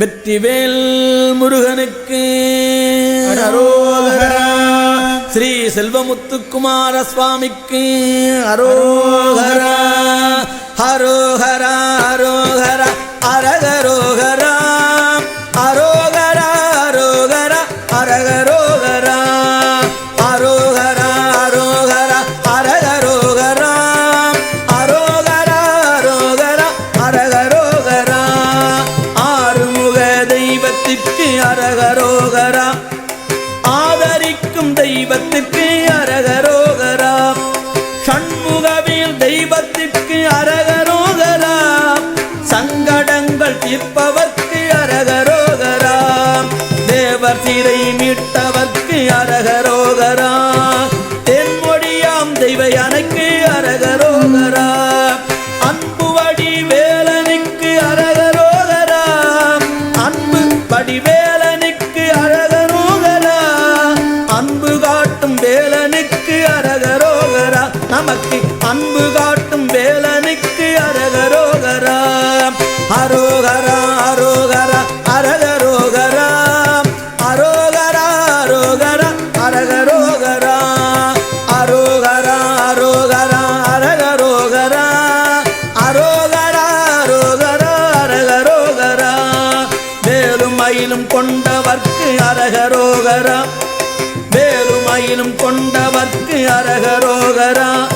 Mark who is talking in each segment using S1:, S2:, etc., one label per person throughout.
S1: வெற்றிவேல் முருகனுக்கு. அரோகரா. ஸ்ரீ செல்வமுத்துக்குமார சுவாமிக்கு அரோகரா. அரோகரா உயிரை மீட்டவர்க்கு அரகரோகரா. தென்மொழியாம் தெய்வ அணைக்கு அரகரோகரா. அன்பு வடி வேலனுக்கு அரகரோகரா. அன்பு படி வேலனுக்கு அரகரோகரா. அன்பு காட்டும் வேலனுக்கு அரகரோகரா. நமக்கு அன்பு வேலும் மயிலும் கொண்டவர்க்கு அரகரோகரா. வேலும் மயிலும் கொண்டவர்க்கு அரகரோகரா.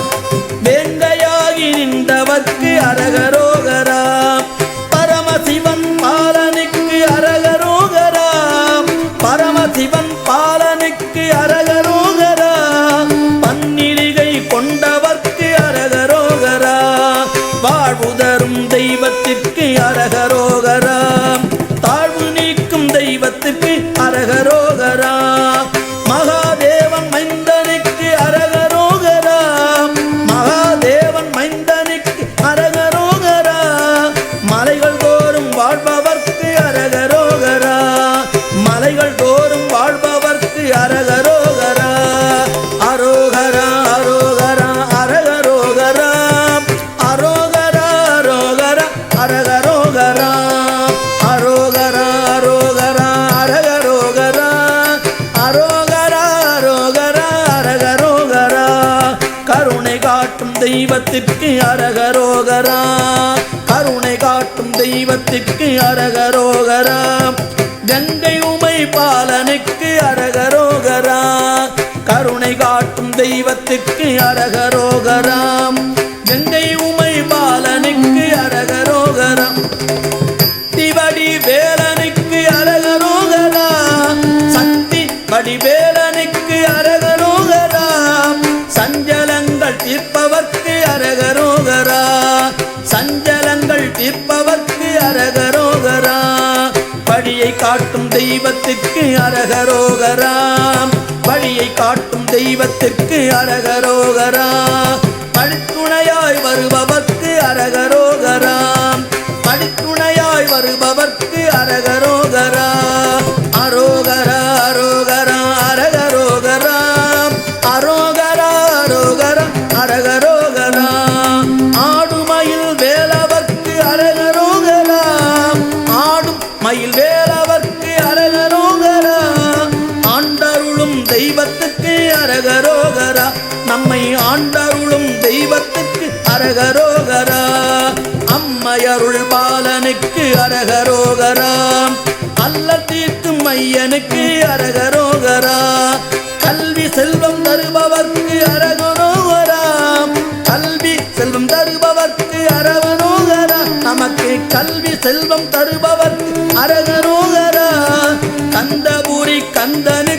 S1: வேங்கையாகி நின்றவர்க்கு அரகரோகரா. பரமசிவன் பாலனுக்கு அரகரோகரா. பரமசிவன் பாலனுக்கு அரகரோகரா. பன்னிலிகை கொண்டவர்க்கு அரகரோகரா. வாழ்வுதரும் தெய்வத்திற்கு அரகரோகரா. தெய்வத்திற்கு அரகரோகரா. தெய்வத்திற்கு அரகரோகரா. கருணை காட்டும் தெய்வத்திற்கு அரகரோகரா. கங்கை உமை பாலனுக்கு அரகரோகரா. கருணை காட்டும் தெய்வத்திற்கு அரகரோகராம் கங்கை உமை பாலனுக்கு அரகரோகரா. திவடி வேலனுக்கு அரகரோகரா. சக்தி வடிவேலனுக்கு அரகரோகரா. சஞ்சலங்கள் தீர்ப்பவர்க்கு அரகரோகரா. சஞ்சலங்கள் தீர்ப்பவர்க்கு அரகரோகரா. வழியை காட்டும் தெய்வத்திற்கு அரகரோகரா. வழியை காட்டும் தெய்வத்திற்கு அரகரோகரா. படித்துணையாய் வருபவர்க்கு அரகரோகரா. படித்துணையாய் வருபவர்க்கு அரகரோ அரகரோகரா அம்மையருள் பாலனுக்கு அரகரோகரா. அல்ல தீர்க்கும் மையனுக்கு அரகரோகரா. கல்வி செல்வம் தருபவர்க்கு அரகரோகரா. கல்வி செல்வம் தருபவர்க்கு அரகரோகரா. நமக்கு கல்வி செல்வம் தருபவர்க்கு அரகரோகரா. கந்தபுரி கந்தனுக்கு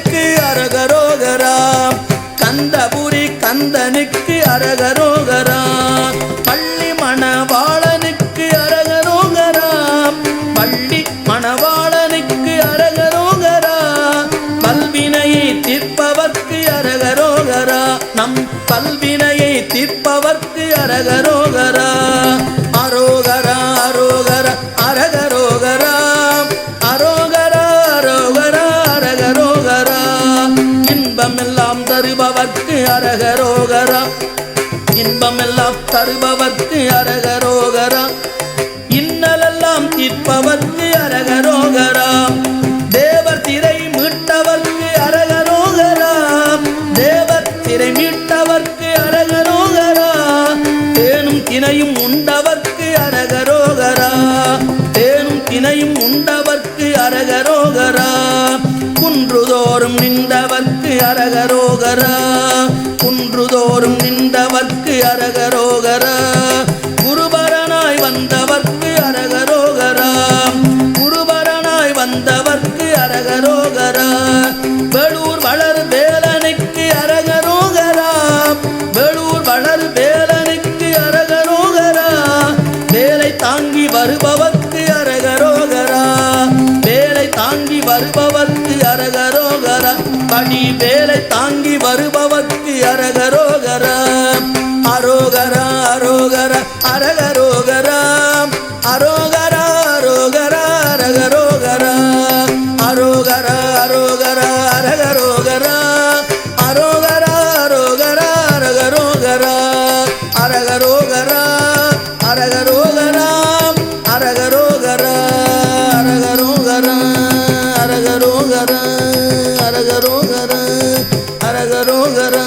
S1: மணவாளனுக்கு அரகரோகராம் பள்ளி மணவாளனுக்கு அரகரோகராம் பள்ளி மணவாளனுக்கு அரகரோகரா. பல்வினையை தீர்ப்பவர்க்கு அரகரோகரா. நம் பல்வினையை தீர்ப்பவர்க்கு அரகரோகரா. இன்பமெல்லாம் தருபவர்க்கு அரகரோகரா. இன்பமெல்லாம் தருபவர்க்கு அரகரோகரா. இன்னலெல்லாம் தீர்ப்பவர்க்கு அரகரோகரா. தேவர் திரை மீட்டவர்க்கு அரகரோகரா. தேவர் திரை மீட்டவர்க்கு அரகரோகரா. தேனும் தினையும் உண்டவர்க்கு அரகரோகரா. தேனும் தினையும் உண்டவர்க்கு அரகரோகரா. குன்றுதோறும் நின்றவர்க்கு அரகரோகரா. குன்றுதோறும் நின்றவர்க்கு அரகரோகரா. குருபரனாய் வந்தவர்க்கு அரகரோகரா. குருபரனாய் வந்தவர்க்கு அரகரோகரா. வேலூர் வளர் வேலனுக்கு அரகரோகரா. வேலூர் வளர் வேலனுக்கு அரகரோகரா. வேலை தாங்கி வருபவர் அரகரோகரா படி வேலை தாங்கி வருபவர்க்கு அரகரோகரா. அரோகரா அரோகர அரகரோகரா. அரோகரா அரோகரா அரகரோகரா. அரோகரா அரோகரா அரகரோகரா. அரோகரா அரோகரா அரகரோகரா. அரகரோகரா அரகரோகரா. அரகரோகரா அரகரோகரா அரகரோகரா